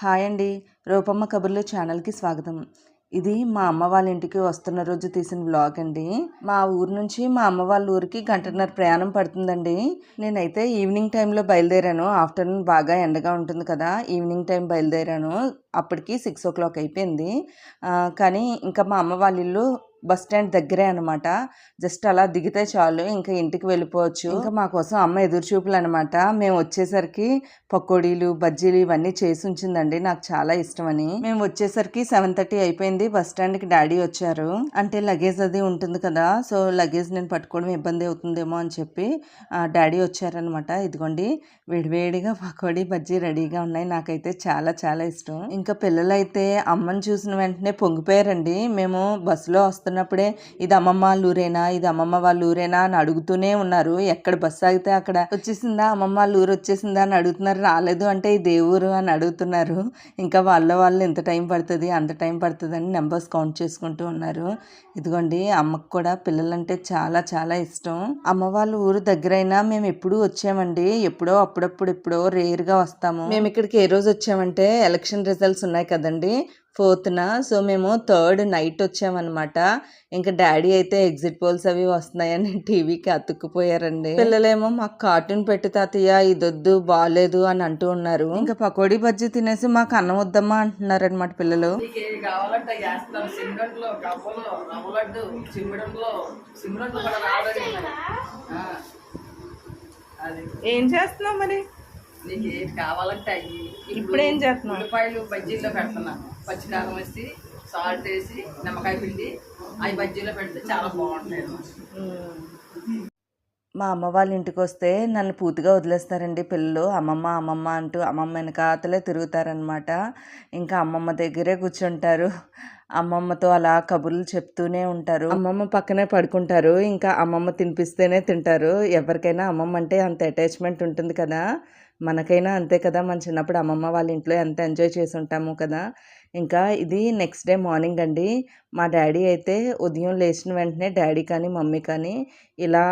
Hi అండి. రూపమ్మ కబుర్లు ఛానల్కి స్వాగతం. ఇది మా అమ్మ వాళ్ళ ఇంటికి వస్తున్న రోజు తీసిన బ్లాగ్ అండి. మా ఊరు నుంచి మా అమ్మ వాళ్ళ ఊరికి గంటన్నర ప్రయాణం పడుతుందండి. నేనైతే ఈవినింగ్ టైంలో బయలుదేరాను. ఆఫ్టర్నూన్ బాగా ఎండగా ఉంటుంది కదా. ఈవినింగ్ టైం బయలుదేరాను. అప్పటికి సిక్స్ ఓ క్లాక్ అయిపోయింది. కానీ ఇంకా మా అమ్మ వాళ్ళ ఇల్లు బస్ స్టాండ్ దగ్గరే అనమాట జస్ట్ అలా దిగితే చాలు ఇంకా ఇంటికి వెళ్ళిపోవచ్చు. ఇంకా మా కోసం అమ్మ ఎదురు చూపులు అనమాట మేము వచ్చేసరికి పకోడీలు బజ్జీలు ఇవన్నీ చేసి ఉంచిందండి నాకు చాలా ఇష్టం అని మేము వచ్చేసరికి సెవెన్ థర్టీ అయిపోయింది బస్ స్టాండ్కి డాడీ వచ్చారు. అంటే లగేజ్ అది ఉంటుంది కదా సో లగేజ్ నేను పట్టుకోవడం ఇబ్బంది అవుతుందేమో అని చెప్పి డాడీ వచ్చారనమాట ఇదిగోండి వేడివేడిగా పకోడీ బజ్జీ రెడీగా ఉన్నాయి నాకైతే చాలా చాలా ఇష్టం. ఇంకా పిల్లలైతే అమ్మని చూసిన వెంటనే పొంగిపోయారండి. మేము బస్సులో వస్తాం వస్తున్నప్పుడే ఇది అమ్మమ్మ వాళ్ళ ఊరేనా ఇది అమ్మమ్మ వాళ్ళ ఊరేనా అని అడుగుతూనే ఉన్నారు. ఎక్కడ బస్సు ఆగితే అక్కడ వచ్చేసిందా అమ్మమ్మ వాళ్ళ ఊరు వచ్చేసిందా అని అడుగుతున్నారు. రాలేదు అంటే ఇది ఏ ఊరు అని అడుగుతున్నారు. ఇంకా వాళ్ళ వాళ్ళు ఎంత టైం పడుతుంది అంత టైం పడుతుంది అని నెంబర్స్ కౌంట్ చేసుకుంటూ ఉన్నారు. ఇదిగోండి అమ్మకు కూడా పిల్లలంటే చాలా చాలా ఇష్టం. అమ్మ వాళ్ళ ఊరు దగ్గరైనా మేము ఎప్పుడూ వచ్చామండి. ఎప్పుడో అప్పుడప్పుడు ఎప్పుడో రేర్గా వస్తాము. మేము ఇక్కడికి ఏ రోజు వచ్చామంటే ఎలక్షన్ రిజల్ట్స్ ఉన్నాయి కదండి. ఫోర్త్న సో మేము థర్డ్ నైట్ వచ్చామన్నమాట. ఇంకా డాడీ అయితే ఎగ్జిట్ పోల్స్ అవి వస్తున్నాయని టీవీకి అతుక్కుపోయారండి. పిల్లలేమో మాకు కార్టూన్ పెట్టి తాతయ్య ఇదొద్దు బాగాలేదు అని అంటూ ఉన్నారు. ఇంకా పకోడీ బజ్జీ తినేసి మాకు అన్నం వద్దమ్మా అంటున్నారు అనమాట పిల్లలు ఏం చేస్తున్నావు మరి? నీకు ఏది కావాలంటే అవి ఇప్పుడు ఏం చేస్తున్నావు? ఉల్లిపాయలు బజ్జీల్లో పెడుతున్నాను. పచ్చికారం వేసి సాల్ట్ వేసి నిమ్మకాయ పిండి అవి బజ్జీలో పెడితే చాలా బాగుంటాయి. మా అమ్మ వాళ్ళ ఇంటికి వస్తే నన్ను పూర్తిగా వదిలేస్తారండి పిల్లలు. అమ్మమ్మ అమ్మమ్మ అంటూ అమ్మమ్మ వెనకాతలే తిరుగుతారనమాట ఇంకా అమ్మమ్మ దగ్గరే కూర్చుంటారు. అమ్మమ్మతో అలా కబుర్లు చెప్తూనే ఉంటారు. అమ్మమ్మ పక్కనే పడుకుంటారు. ఇంకా అమ్మమ్మ తినిపిస్తేనే తింటారు. ఎవరికైనా అమ్మమ్మ అంటే అంత అటాచ్మెంట్ ఉంటుంది కదా. మనకైనా అంతే కదా. మన చిన్నప్పుడు అమ్మమ్మ వాళ్ళ ఇంట్లో ఎంత ఎంజాయ్ చేసి ఉంటాము కదా. ఇంకా ఇది నెక్స్ట్ డే మార్నింగ్ అండి. మా డాడీ అయితే ఉదయం లేచిన వెంటనే డాడీ కానీ మమ్మీ కానీ ఇలా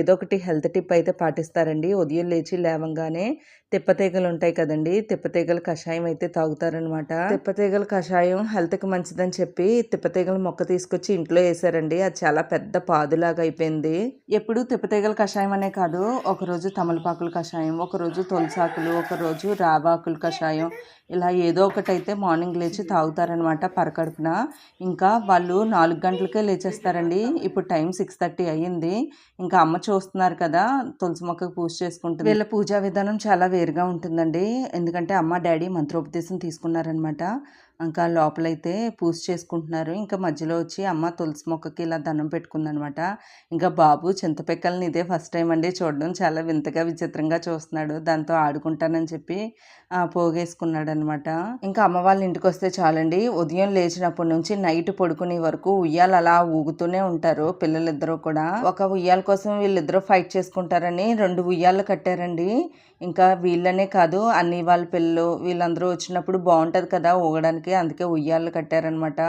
ఏదో ఒకటి హెల్త్ టిప్ అయితే పాటిస్తారండి. ఉదయం లేచి లేవంగానే తిప్పతీగలు ఉంటాయి కదండి. తిప్పతీగల కషాయం అయితే తాగుతారనమాట. తిప్పతీగల కషాయం హెల్త్కి మంచిదని చెప్పి తిప్పతీగల మొక్క తీసుకొచ్చి ఇంట్లో వేసారండి. అది చాలా పెద్ద పాదులాగా అయిపోయింది. ఎప్పుడు తిప్పతీగల కషాయం అనే కాదు. ఒకరోజు తమలపాకుల కషాయం ఒకరోజు తులసాకులు ఒకరోజు రావాకుల కషాయం ఇలా ఏదో ఒకటి అయితే మార్నింగ్ లేచి తాగుతారనమాట పరకడుపున. ఇంకా వాళ్ళు నాలుగు గంటలకే లేచేస్తారండి. ఇప్పుడు టైం సిక్స్ థర్టీ అయ్యింది. ఇంకా అమ్మ చూస్తున్నారు కదా తులసి మొక్కకు పూజ చేసుకుంటుంది. వీళ్ళ పూజా విధానం చాలా వేరుగా ఉంటుందండి. ఎందుకంటే అమ్మ డాడీ మంత్రోపదేశం తీసుకున్నారనమాట. ఇంకా లోపలైతే పూజ చేసుకుంటున్నారు. ఇంకా మధ్యలో వచ్చి అమ్మ తులసి మొక్కకి ఇలా దండం పెట్టుకుందనమాట. ఇంకా బాబు చింతపిక్కల్ని ఇదే ఫస్ట్ టైం అండి చూడడం. చాలా వింతగా విచిత్రంగా చూస్తున్నాడు. దాంతో ఆడుకుంటానని చెప్పి పోగేసుకున్నాడు అనమాట ఇంకా అమ్మ వాళ్ళ ఇంటికి వస్తే చాలండి. ఉదయం లేచినప్పటి నుంచి నైట్ పడుకునే వరకు ఉయ్యాలు అలా ఊగుతూనే ఉంటారు పిల్లలిద్దరూ కూడా. ఒక ఉయ్యాల కోసం వీళ్ళిద్దరూ ఫైట్ చేసుకుంటారని రెండు ఉయ్యాలు కట్టారండి. ఇంకా వీళ్ళనే కాదు అన్ని వాళ్ళ పిల్లలు వీళ్ళందరూ వచ్చినప్పుడు బాగుంటుంది కదా ఊగడానికి. అందుకే ఉయ్యాలు కట్టారనమాట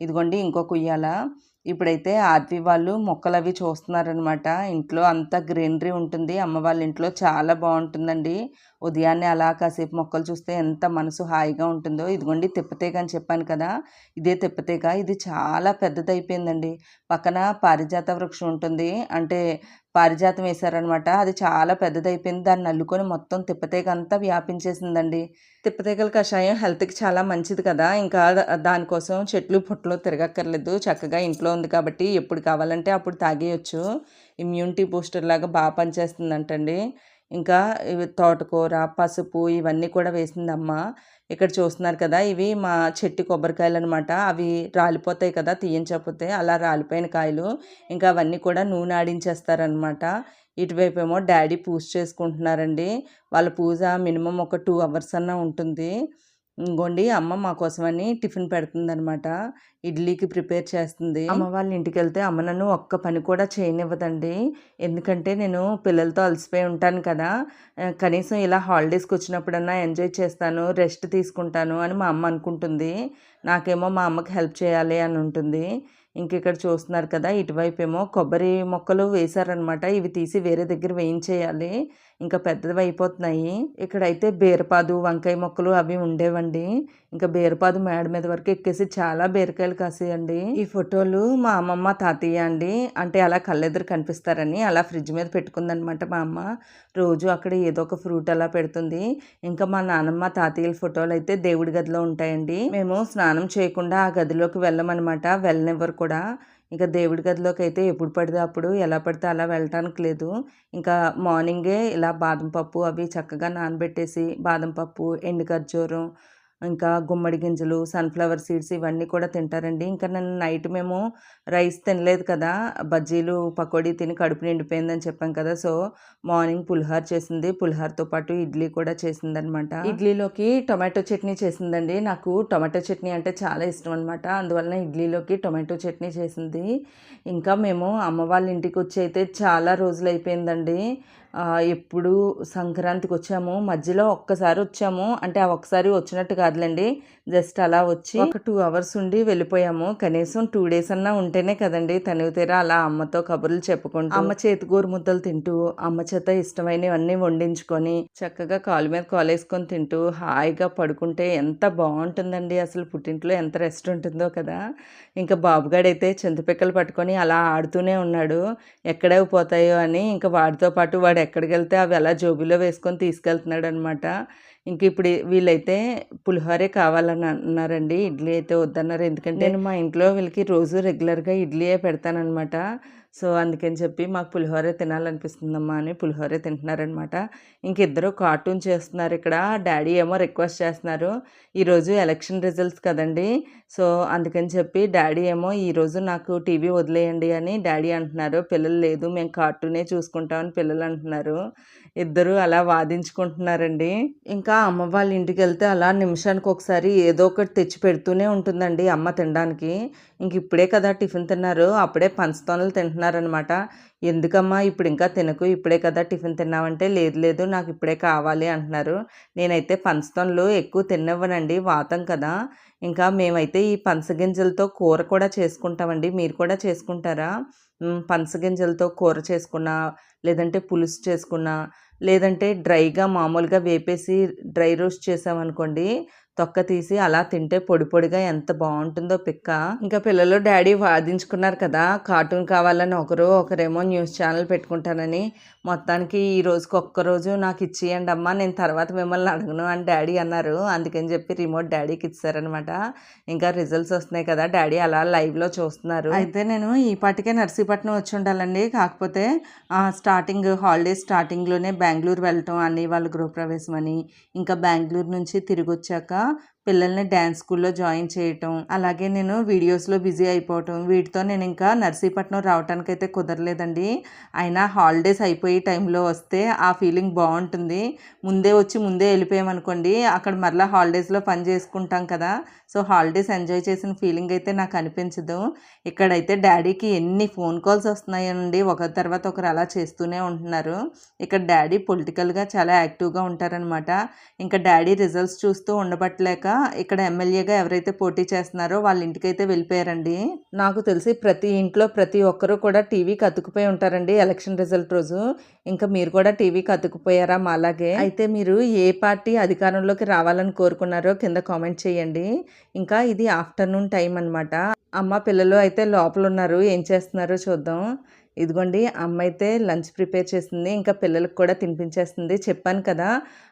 ఇదిగోండి ఇంకొక ఉయ్యాల ఇప్పుడైతే ఆద్వి వాళ్ళు మొక్కలు అవి చూస్తున్నారనమాట ఇంట్లో అంతా గ్రీనరీ ఉంటుంది. అమ్మ వాళ్ళ ఇంట్లో చాలా బాగుంటుందండి. ఉదయాన్నే అలా కాసేపు మొక్కలు చూస్తే ఎంత మనసు హాయిగా ఉంటుందో. ఇదిగోండి తిప్పతీగ అని చెప్పాను కదా. ఇదే తిప్పతీగ. ఇది చాలా పెద్దదైపోయిందండి. పక్కన పారిజాత వృక్షం ఉంటుంది. అంటే పారిజాతం వేశారనమాట అది చాలా పెద్దదైపోయింది. దాన్ని అల్లుకొని మొత్తం తిప్పతీగ అంతా వ్యాపించేసిందండి. తిప్పతీగల కషాయం హెల్త్కి చాలా మంచిది కదా. ఇంకా దానికోసం చెట్లు పుట్టలు తిరగక్కర్లేదు. చక్కగా ఇంట్లో ఉంది కాబట్టి ఎప్పుడు కావాలంటే అప్పుడు తాగేయచ్చు. ఇమ్యూనిటీ బూస్టర్ లాగా బాగా పనిచేస్తుందంటండి. ఇంకా ఇవి తోటకూర పసుపు ఇవన్నీ కూడా వేసిందమ్మ. ఇక్కడ చూస్తున్నారు కదా ఇవి మా చెట్టు కొబ్బరికాయలు అనమాట అవి రాలిపోతాయి కదా తీయించకపోతే అలా రాలిపోయిన కాయలు. ఇంకా అవన్నీ కూడా నూనె ఆడించేస్తారనమాట. ఇటువైపు ఏమో డాడీ పూజ చేసుకుంటున్నారండి. వాళ్ళ పూజ మినిమం ఒక టూ అవర్స్ అన్న ఉంటుంది. ఇంకోండి అమ్మ మా కోసమని టిఫిన్ పెడుతుందనమాట. ఇడ్లీకి ప్రిపేర్ చేస్తుంది. అమ్మ వాళ్ళ ఇంటికి వెళ్తే అమ్మ నన్ను ఒక్క పని కూడా చేయనివ్వదండి. ఎందుకంటే నేను పిల్లలతో అలసిపోయి ఉంటాను కదా. కనీసం ఇలా హాలిడేస్కి వచ్చినప్పుడన్నా ఎంజాయ్ చేస్తాను రెస్ట్ తీసుకుంటాను అని మా అమ్మ అనుకుంటుంది. నాకేమో మా అమ్మకి హెల్ప్ చేయాలి అని ఉంటుంది. ఇంక ఇక్కడ చూస్తున్నారు కదా ఇటువైపు ఏమో కొబ్బరి మొక్కలు వేశారనమాట ఇవి తీసి వేరే దగ్గర వేయించేయాలి. ఇంకా పెద్దవి అయిపోతున్నాయి. ఇక్కడైతే బీరపాదు వంకాయ మొక్కలు అవి ఉండేవండి. ఇంకా బీరపాదు మేడ మీద వరకు ఎక్కేసి చాలా బీరకాయలు కాసేయండి. ఈ ఫోటోలు మా అమ్మమ్మ తాతయ్య అండి. అంటే అలా కళ్ళెదురు కనిపిస్తారని అలా ఫ్రిడ్జ్ మీద పెట్టుకుందనమాట మా అమ్మ. రోజు అక్కడ ఏదో ఒక ఫ్రూట్ అలా పెడుతుంది. ఇంకా మా నానమ్మ తాతయ్యల ఫోటోలు అయితే దేవుడి గదిలో ఉంటాయండి. మేము స్నానం చేయకుండా ఆ గదిలోకి వెళ్ళమనమాట వెళ్ళనివ్వరు కూడా. ఇంకా దేవుడి గదిలోకి అయితే ఎప్పుడు పడితే అప్పుడు ఎలా పడితే అలా వెళ్ళటానికి లేదు. ఇంకా మార్నింగే ఇలా బాదం పప్పు అవి చక్కగా నానబెట్టేసి బాదం పప్పు ఎండు ఖర్జూరం ఇంకా గుమ్మడి గింజలు సన్ఫ్లవర్ సీడ్స్ ఇవన్నీ కూడా తింటారండి. ఇంకా నేను నైట్ మేము రైస్ తినలేదు కదా బజ్జీలు పకోడీ తిని కడుపు నిండిపోయిందని చెప్పాం కదా. సో మార్నింగ్ పులిహార్ చేసింది. పులిహార్తో పాటు ఇడ్లీ కూడా చేసిందనమాట ఇడ్లీలోకి టొమాటో చట్నీ చేసిందండి. నాకు టొమాటో చట్నీ అంటే చాలా ఇష్టం అనమాట అందువలన ఇడ్లీలోకి టొమాటో చట్నీ చేసింది. ఇంకా మేము అమ్మ వాళ్ళ ఇంటికి వచ్చి అయితే చాలా రోజులు అయిపోయిందండి. ఎప్పుడు సంక్రాంతికి వచ్చాము మధ్యలో ఒక్కసారి వచ్చాము అంటే ఆ ఒక్కసారి వచ్చినట్టు కాదులేండి. జస్ట్ అలా వచ్చి ఒక టూ అవర్స్ ఉండి వెళ్ళిపోయాము. కనీసం టూ డేస్ అన్నా ఉంటేనే కదండి తనివి తీరా అలా అమ్మతో కబుర్లు చెప్పుకుంటూ అమ్మ చేతి గోరు ముద్దలు తింటూ అమ్మ చేత ఇష్టమైనవన్నీ వండించుకొని చక్కగా కాలు మీద కాలేసుకొని తింటూ హాయిగా పడుకుంటే ఎంత బాగుంటుందండి. అసలు పుట్టింట్లో ఎంత రెస్ట్ ఉంటుందో కదా. ఇంకా బాబుగాడైతే చింతపిక్కలు పట్టుకొని అలా ఆడుతూనే ఉన్నాడు. ఎక్కడవి పోతాయో అని ఇంకా వాడితో పాటు వాడు ఎక్కడికి వెళ్తే అవి అలా జోబులో వేసుకొని తీసుకెళ్తున్నాడు అనమాట ఇంక ఇప్పుడు వీళ్ళైతే పులిహోరే కావాలని అన్నారండి. ఇడ్లీ అయితే వద్దన్నారు. ఎందుకంటే నేను మా ఇంట్లో వీళ్ళకి రోజు రెగ్యులర్గా ఇడ్లీయే పెడతానమాట సో అందుకని చెప్పి మాకు పులిహోరే తినాలనిపిస్తుందమ్మా అని పులిహోరే తింటున్నారనమాట. ఇంకిద్దరు కార్టూన్ చేస్తున్నారు ఇక్కడ. డాడీ ఏమో రిక్వెస్ట్ చేస్తున్నారు. ఈరోజు ఎలక్షన్ రిజల్ట్స్ కదండి. సో అందుకని చెప్పి డాడీ ఏమో ఈరోజు నాకు టీవీ వదిలేయండి అని డాడీ అంటున్నారు. పిల్లలు లేదు మేము కార్టూనే చూసుకుంటామని పిల్లలు అంటున్నారు. ఇద్దరు అలా వాదించుకుంటున్నారండి. ఇంకా అమ్మ వాళ్ళ ఇంటికి వెళ్తే అలా నిమిషానికి ఒకసారి ఏదో ఒకటి తెచ్చి పెడుతూనే ఉంటుందండి అమ్మ తినడానికి. ఇంక ఇప్పుడే కదా టిఫిన్ తిన్నారు. అప్పుడే పంచతోనలు అంటున్నారనమాట ఎందుకమ్మా ఇప్పుడు ఇంకా తినకు ఇప్పుడే కదా టిఫిన్ తిన్నావంటే లేదు లేదు నాకు ఇప్పుడే కావాలి అంటున్నారు. నేనైతే పంచతంలో ఎక్కువ తిన్నవ్వనండి వాతం కదా. ఇంకా మేమైతే ఈ పంచగింజలతో కూర కూడా చేసుకుంటామండి. మీరు కూడా చేసుకుంటారా? పంచగింజలతో కూర చేసుకున్నా లేదంటే పులుసు చేసుకున్నా లేదంటే డ్రైగా మామూలుగా వేపేసి డ్రై రోస్ట్ చేసామనుకోండి తొక్క తీసి అలా తింటే పొడి పొడిగా ఎంత బాగుంటుందో పిక్క. ఇంకా పిల్లలు డాడీ వాదించుకున్నారు కదా కార్టూన్ కావాలని ఒకరు ఒకరేమో న్యూస్ ఛానల్ పెట్టుకుంటానని మొత్తానికి ఈ రోజుకి ఒక్కరోజు నాకు ఇచ్చేయండి అమ్మా నేను తర్వాత మిమ్మల్ని అడగను అని డాడీ అన్నారు. అందుకని చెప్పి రిమోట్ డాడీకి ఇచ్చారనమాట ఇంకా రిజల్ట్స్ వస్తున్నాయి కదా డాడీ అలా లైవ్లో చూస్తున్నారు. అయితే నేను ఈ పాటికే నర్సీపట్నం వచ్చి ఉండాలండి. కాకపోతే ఆ, స్టార్టింగ్ హాలిడేస్ స్టార్టింగ్లోనే బెంగళూరు వెళ్ళటం అన్ని వాళ్ళ గృహప్రవేశం అని ఇంకా బెంగళూరు నుంచి తిరిగి వచ్చాక పిల్లల్ని డ్యాన్స్ స్కూల్లో జాయిన్ చేయటం అలాగే నేను వీడియోస్లో బిజీ అయిపోవటం వీటితో నేను ఇంకా నర్సీపట్నం రావటానికైతే కుదరలేదండి. అయినా హాలిడేస్ అయిపోయే టైంలో వస్తే ఆ ఫీలింగ్ బాగుంటుంది. ముందే వచ్చి ముందే వెళ్ళిపోయామనుకోండి అక్కడ మరలా హాలిడేస్లో పని చేసుకుంటాం కదా. సో హాలిడేస్ ఎంజాయ్ చేసిన ఫీలింగ్ అయితే నాకు అనిపించదు. ఇక్కడైతే డాడీకి ఎన్ని ఫోన్ కాల్స్ వస్తున్నాయండి ఒకరి తర్వాత ఒకరు అలా చేస్తూనే ఉంటున్నారు. ఇక్కడ డాడీ పొలిటికల్గా చాలా యాక్టివ్గా ఉంటారనమాట ఇంకా డాడీ రిజల్ట్స్ చూస్తూ ఉండబట్టలేక ఇక్కడ ఎమ్మెల్యేగా ఎవరైతే పోటీ చేస్తున్నారో వాళ్ళ ఇంటికైతే వెళ్ళిపోయారండి. నాకు తెలిసి ప్రతి ఇంట్లో ప్రతి ఒక్కరూ కూడా టీవీకి అతుకుపోయి ఉంటారండి ఎలక్షన్ రిజల్ట్ రోజు. ఇంకా మీరు కూడా టీవీకి అతుకుపోయారా మాలాగే? అయితే మీరు ఏ పార్టీ అధికారంలోకి రావాలని కోరుకున్నారో కింద కామెంట్ చేయండి. ఇంకా ఇది ఆఫ్టర్నూన్ టైం అన్నమాట. అమ్మ పిల్లలు అయితే లోపల ఉన్నారు ఏం చేస్తున్నారో చూద్దాం. ఇదిగోండి అమ్మ అయితే లంచ్ ప్రిపేర్ చేసింది ఇంకా పిల్లలకు కూడా తినిపించేస్తుంది. చెప్పాను కదా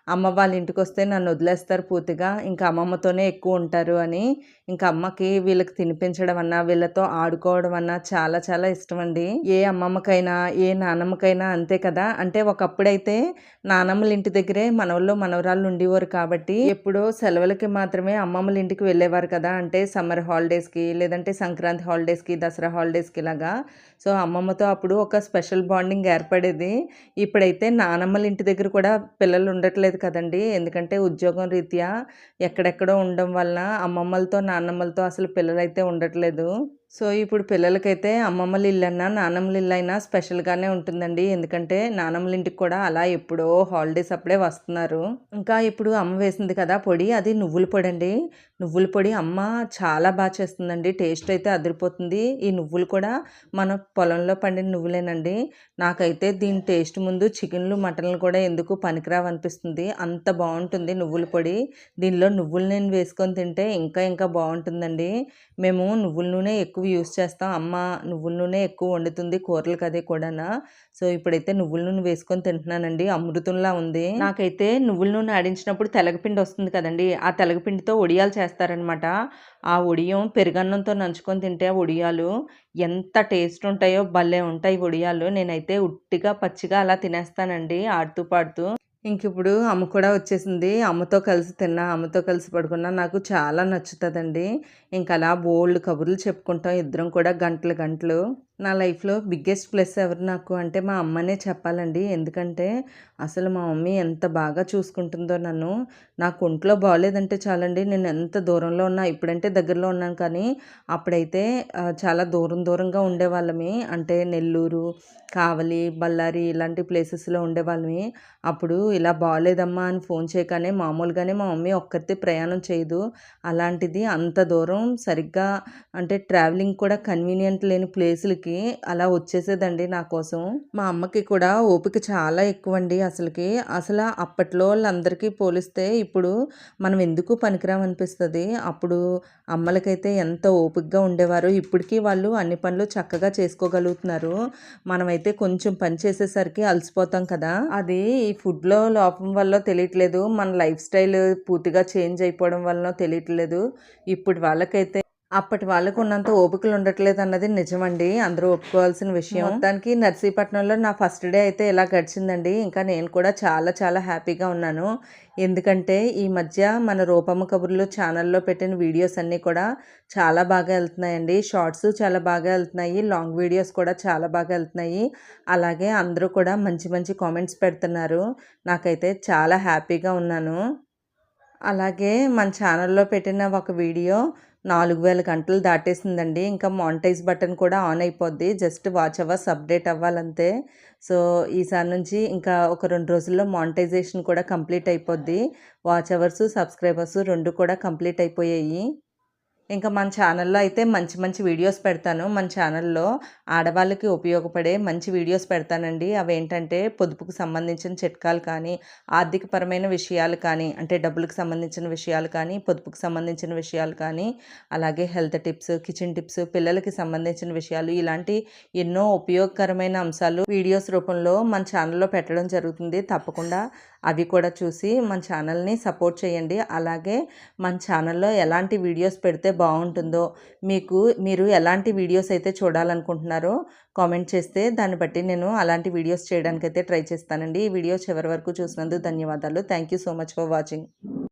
అమ్మ వాళ్ళ ఇంటికి వస్తే నన్ను వదిలేస్తారు పూర్తిగా ఇంకా అమ్మమ్మతోనే ఎక్కువ ఉంటారు అని. ఇంకా అమ్మకి వీళ్ళకి తినిపించడం అన్నా వీళ్ళతో ఆడుకోవడం అన్నా చాలా చాలా ఇష్టం అండి ఏ అమ్మమ్మకైనా ఏ నానమ్మకైనా అంతే కదా. అంటే ఒకప్పుడైతే నానమ్మల ఇంటి దగ్గరే మనవళ్ళు మనవరాళ్ళు ఉండేవారు కాబట్టి ఎప్పుడో సెలవులకి మాత్రమే అమ్మమ్మల ఇంటికి వెళ్ళేవారు కదా. అంటే సమ్మర్ హాలిడేస్కి లేదంటే సంక్రాంతి హాలిడేస్కి దసరా హాలిడేస్కి ఇలాగా. సో అమ్మమ్మతో అప్పుడు ఒక స్పెషల్ బాండింగ్ ఏర్పడేది. ఇప్పుడైతే నానమ్మల ఇంటి దగ్గర కూడా పిల్లలు ఉండట్లేదు కదండి. ఎందుకంటే ఉద్యోగం రీత్యా ఎక్కడెక్కడో ఉండడం వలన అమ్మమ్మలతో నాన్నమ్మలతో అసలు పిల్లలైతే ఉండట్లేదు. సో ఇప్పుడు పిల్లలకైతే అమ్మమ్మల ఇల్లు అన్నా నానమ్మల ఇల్లు అయినా స్పెషల్గానే ఉంటుందండి. ఎందుకంటే నానమ్మల ఇంటికి కూడా అలా ఎప్పుడో హాలిడేస్ అప్పుడే వస్తున్నారు. ఇంకా ఇప్పుడు అమ్మ వేసింది కదా పొడి అది నువ్వుల పొడి అండి. నువ్వుల పొడి అమ్మ చాలా బాగా చేస్తుందండి. టేస్ట్ అయితే అదిరిపోతుంది. ఈ నువ్వులు కూడా మన పొలంలో పండిన నువ్వులేనండి. నాకైతే దీని టేస్ట్ ముందు చికెన్లు మటన్లు కూడా ఎందుకు పనికిరావు అనిపిస్తుంది అంత బాగుంటుంది నువ్వుల పొడి. దీనిలో నువ్వుల నూనె వేసుకొని తింటే ఇంకా ఇంకా బాగుంటుందండి. మేము నువ్వుల నూనె ఎక్కువ యూస్ చేస్తాం. అమ్మ నువ్వుల నూనె ఎక్కువ వండుతుంది కూరలకు అదే కూడానా? సో ఇప్పుడైతే నువ్వుల నూనె వేసుకొని తింటున్నానండి. అమృతంలా ఉంది. నాకైతే నువ్వుల నూనె ఆడించినప్పుడు తెలగపిండి వస్తుంది కదండి. ఆ తెలగపిండితో ఒడియాలు చేస్తారనమాట. ఆ ఒడియం పెరుగన్నంతో నంచుకొని తింటే ఒడియాలు ఎంత టేస్ట్ ఉంటాయో భలే ఉంటాయి ఒడియాలు. నేనైతే ఉట్టిగా పచ్చిగా అలా తినేస్తానండి ఆడుతూ పాడుతూ. ఇంక ఇప్పుడు అమ్మ కూడా వచ్చేసింది. అమ్మతో కలిసి తిన్నా అమ్మతో కలిసి పడుకున్నా నాకు చాలా నచ్చుతుందండి. ఇంకా అలా బోల్డ్ కబుర్లు చెప్పుకుంటాం. ఇద్దరం కూడా గంటలు గంటలు. నా లైఫ్లో బిగ్గెస్ట్ ప్లస్ ఎవరు నాకు అంటే మా అమ్మనే చెప్పాలండి. ఎందుకంటే అసలు మా మమ్మీ ఎంత బాగా చూసుకుంటుందో నన్ను. నాకు ఒంట్లో బాగాలేదంటే చాలండి. నేను ఎంత దూరంలో ఉన్నా ఇప్పుడంటే దగ్గరలో ఉన్నాను కానీ అప్పుడైతే చాలా దూరం దూరంగా ఉండేవాళ్ళమి. అంటే నెల్లూరు కావలి బళ్ళారి ఇలాంటి ప్లేసెస్లో ఉండేవాళ్ళమి. అప్పుడు ఇలా బాగాలేదమ్మా అని ఫోన్ చేయగానే మామూలుగానే మా మమ్మీ ఒక్కరితే ప్రయాణం చేయదు. అలాంటిది అంత దూరం సరిగ్గా అంటే ట్రావెలింగ్ కూడా కన్వీనియంట్ లేని ప్లేసులకి అలా వచ్చేసేదండి నా కోసం. మా అమ్మకి కూడా ఓపిక చాలా ఎక్కువ అండి అసలుకి. అసలు అప్పట్లో వాళ్ళందరికీ పోలిస్తే ఇప్పుడు మనం ఎందుకు పనికిరామనిపిస్తుంది అప్పుడు అమ్మలకైతే ఎంత ఓపికగా ఉండేవారు ఇప్పటికీ వాళ్ళు అన్ని పనులు చక్కగా చేసుకోగలుగుతున్నారు. మనమైతే కొంచెం పని చేసేసరికి అలసిపోతాం కదా. అది ఈ ఫుడ్లో లోపం వల్ల తెలియట్లేదు. మన లైఫ్ స్టైల్ పూర్తిగా చేంజ్ అయిపోవడం వల్ల తెలియట్లేదు. ఇప్పుడు వాళ్ళకైతే అప్పటి వాళ్ళకు ఉన్నంత ఓపికలు ఉండట్లేదు అన్నది నిజమండి. అందరూ ఒప్పుకోవాల్సిన విషయం. మొత్తానికి నర్సీపట్నంలో నా ఫస్ట్ డే అయితే ఇలా గడిచిందండి. ఇంకా నేను కూడా చాలా చాలా హ్యాపీగా ఉన్నాను. ఎందుకంటే ఈ మధ్య మన రూపమ్మ కబుర్లు ఛానల్లో పెట్టిన వీడియోస్ అన్నీ కూడా చాలా బాగా వెళ్తున్నాయండి. షార్ట్స్ చాలా బాగా వెళ్తున్నాయి. లాంగ్ వీడియోస్ కూడా చాలా బాగా వెళ్తున్నాయి. అలాగే అందరూ కూడా మంచి మంచి కామెంట్స్ పెడుతున్నారు. నాకైతే చాలా హ్యాపీగా ఉన్నాను. అలాగే మన ఛానల్లో పెట్టిన ఒక వీడియో నాలుగు వేల గంటలు దాటేసిందండి. ఇంకా మానిటైజ్ బటన్ కూడా ఆన్ అయిపోద్ది. జస్ట్ వాచ్ అవర్స్ అప్డేట్ అవ్వాలంతే. సో ఈసారి నుంచి ఇంకా ఒక రెండు రోజుల్లో మానిటైజేషన్ కూడా కంప్లీట్ అయిపోద్ది. వాచ్ అవర్స్ సబ్స్క్రైబర్స్ రెండు కూడా కంప్లీట్ అయిపోయాయి. ఇంకా మన ఛానల్లో అయితే మంచి మంచి వీడియోస్ పెడతాను. మన ఛానల్లో ఆడవాళ్ళకి ఉపయోగపడే మంచి వీడియోస్ పెడతానండి. అవి ఏంటంటే పొదుపుకు సంబంధించిన చిట్కాలు కానీ ఆర్థికపరమైన విషయాలు కానీ అంటే డబ్బులకు సంబంధించిన విషయాలు కానీ పొదుపుకు సంబంధించిన విషయాలు కానీ అలాగే హెల్త్ టిప్స్ కిచెన్ టిప్స్ పిల్లలకి సంబంధించిన విషయాలు ఇలాంటి ఎన్నో ఉపయోగకరమైన అంశాలు వీడియోస్ రూపంలో మన ఛానల్లో పెట్టడం జరుగుతుంది. తప్పకుండా అవి కూడా చూసి మన ఛానల్ని సపోర్ట్ చేయండి. అలాగే మన ఛానల్లో ఎలాంటి వీడియోస్ పెడితే బాగుంటుందో మీకు మీరు ఎలాంటి వీడియోస్ అయితే చూడాలనుకుంటున్నారో కామెంట్ చేస్తే దాన్ని బట్టి నేను అలాంటి వీడియోస్ చేయడానికైతే ట్రై చేస్తానండి. ఈ వీడియో చివరి వరకు చూసినందుకు ధన్యవాదాలు. Thank you so much for watching.